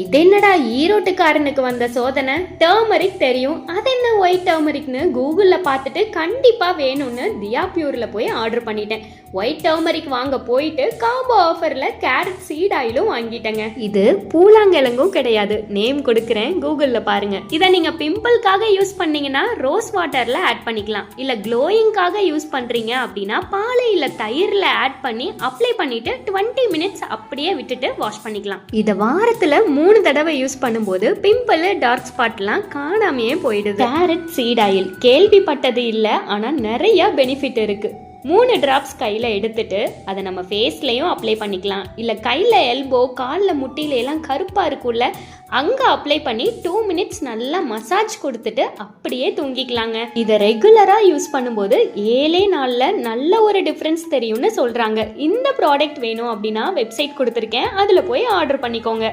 இது என்னடா ஈரோட்டுக்காரனுக்கு வந்த சோதனை? டர்மரிக் தெரியும். அது என்ன ஒயிட் டர்மரிக்னு கூகுளில் பார்த்துட்டு கண்டிப்பாக வேணும்னு தியா பியூரில் போய் ஆர்டர் பண்ணிட்டேன். ஒயிட் டர்மரிக் வாங்க போயிட்டு காம்போ ஆஃபரில் கேரட் சீட் ஆயிலும் வாங்கிட்டேங்க. இது பூலாங்கிழங்கும் கிடையாது. நேம் கொடுக்குறேன் கூகுளில் பாருங்க. இதை நீங்கள் பிம்பிள்காக யூஸ் பண்ணீங்கன்னா ரோஸ் வாட்டரில் ஆட் பண்ணிக்கலாம். இல்லை க்ளோயிங்காக யூஸ் பண்ணுறீங்க அப்படின்னா பாலை இல்லை தயிரில் ஆட் பண்ணி அப்ளை பண்ணிட்டு டுவெண்ட்டி மினிட்ஸ் அப்படியே விட்டுட்டு வாஷ் பண்ணிக்கலாம். இதை வாரத்தில் மூணு மூணு தடவை யூஸ் பண்ணும்போது பிம்பிள் டார்க் ஸ்பாட்லாம் காணாமையே போயிடுது. Carrot seed oil. கேள்விப்பட்டது இல்லை ஆனால் நிறைய பெனிஃபிட் இருக்கு. மூணு டிராப்ஸ் கையில் எடுத்துட்டு அதை நம்ம ஃபேஸ்லேயும் அப்ளை பண்ணிக்கலாம். இல்லை கையில் எல்போ காலில் முட்டிலையெல்லாம் கருப்பாக இருக்கும்ல அங்கே அப்ளை பண்ணி டூ மினிட்ஸ் நல்லா மசாஜ் கொடுத்துட்டு அப்படியே தூங்கிக்கலாங்க. இதை ரெகுலராக யூஸ் பண்ணும்போது ஏழே நாளில் நல்ல ஒரு டிஃப்ரென்ஸ் தெரியும்னு சொல்கிறாங்க இந்த ப்ராடக்ட் வேணும் அப்படின்னா வெப்சைட் கொடுத்துருக்கேன். அதில் போய் ஆர்டர் பண்ணிக்கோங்க.